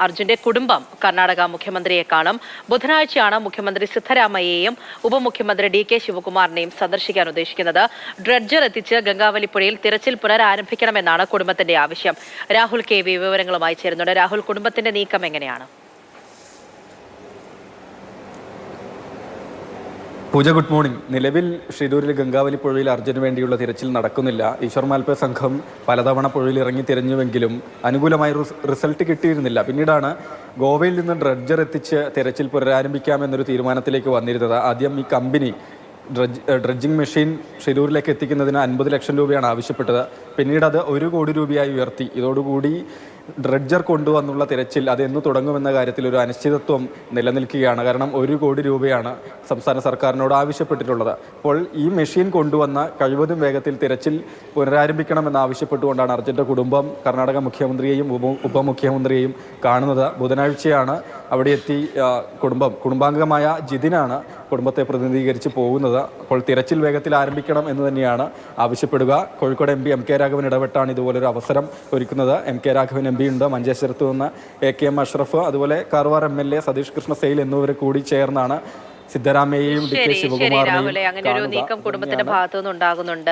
അർജുന്റെ കുടുംബം കർണാടക മുഖ്യമന്ത്രിയെ കാണും. ബുധനാഴ്ചയാണ് മുഖ്യമന്ത്രി സിദ്ധരാമയ്യയും ഉപമുഖ്യമന്ത്രി ഡി കെ ശിവകുമാറിനെയും സന്ദർശിക്കാൻ ഉദ്ദേശിക്കുന്നത്. ഡ്രഡ്ജർ എത്തിച്ച് ഗംഗാവലി പുഴയിൽ തിരച്ചിൽ പുനരാരംഭിക്കണമെന്നാണ് കുടുംബത്തിന്റെ ആവശ്യം. രാഹുൽ കെ വി വിവരങ്ങളുമായി ചേരുന്നുണ്ട്. രാഹുൽ കുടുംബത്തിന്റെ നീക്കം എങ്ങനെയാണ്? Pooja good morning. നിലവിൽ ഷിരൂരിൽ ഗംഗാവലി പുഴയിൽ അർജുന് വേണ്ടിയുള്ള തിരച്ചിൽ നടക്കുന്നില്ല. ഈശ്വർ മാൽപ്പ സംഘം പലതവണ പുഴയിൽ ഇറങ്ങി തിരഞ്ഞുവെങ്കിലും അനുകൂലമായ റിസ്- റിസൾട്ട് കിട്ടിയിരുന്നില്ല. പിന്നീടാണ് ഗോവയിൽ നിന്ന് ഡ്രഡ്ജർ എത്തിച്ച് തിരച്ചിൽ പുനരാരംഭിക്കാമെന്നൊരു തീരുമാനത്തിലേക്ക് വന്നിരുന്നത്. ആദ്യം ഈ കമ്പനി ഡ്രഡ്ജ് ഡ്രഡ്ജിംഗ് മെഷീൻ ഷിരൂരിലേക്ക് എത്തിക്കുന്നതിന് അൻപത് ലക്ഷം രൂപയാണ് ആവശ്യപ്പെട്ടത്. പിന്നീട് അത് ഒരു കോടി രൂപയായി ഉയർത്തി. ഇതോടുകൂടി ഡ്രഡ്ജർ കൊണ്ടുവന്നുള്ള തിരച്ചിൽ അത് എന്ന് തുടങ്ങുമെന്ന കാര്യത്തിൽ ഒരു അനിശ്ചിതത്വം നിലനിൽക്കുകയാണ്. കാരണം ഒരു കോടി രൂപയാണ് സംസ്ഥാന സർക്കാരിനോട് ആവശ്യപ്പെട്ടിട്ടുള്ളത്. അപ്പോൾ ഈ മെഷീൻ കൊണ്ടുവന്ന കഴിവതും വേഗത്തിൽ തിരച്ചിൽ പുനരാരംഭിക്കണമെന്ന് ആവശ്യപ്പെട്ടുകൊണ്ടാണ് അർജുന്റെ കുടുംബം കർണാടക മുഖ്യമന്ത്രിയെയും ഉപ ഉപമുഖ്യമന്ത്രിയെയും കാണുന്നത്. ബുധനാഴ്ചയാണ് അവിടെ എത്തി കുടുംബം കുടുംബാംഗമായ ജിതിനാണ് കുടുംബത്തെ പ്രതിനിധീകരിച്ച് പോകുന്നത്. അപ്പോൾ തിരച്ചിൽ വേഗത്തിൽ ആരംഭിക്കണം എന്ന് തന്നെയാണ് ആവശ്യപ്പെടുക. Kozhikode M P M K Raghavan ഇടപെട്ടാണ് ഇതുപോലൊരു അവസരം ഒരുക്കുന്നത്. M K Raghavan M P ഉണ്ട്. മഞ്ചേശ്വരത്ത് നിന്ന് എ കെ എം അഷ്റഫ് അതുപോലെ Karwar M L A Satish Krishna Sail എന്നിവർ കൂടി ചേർന്നാണ് സിദ്ധരാമയ്യയും ഡി കെ ശിവകുമാറിനെയും അങ്ങനെ ഒരു നീക്കം കുടുംബത്തിന്റെ ഭാഗത്തുനിന്ന് ഉണ്ടാകുന്നുണ്ട്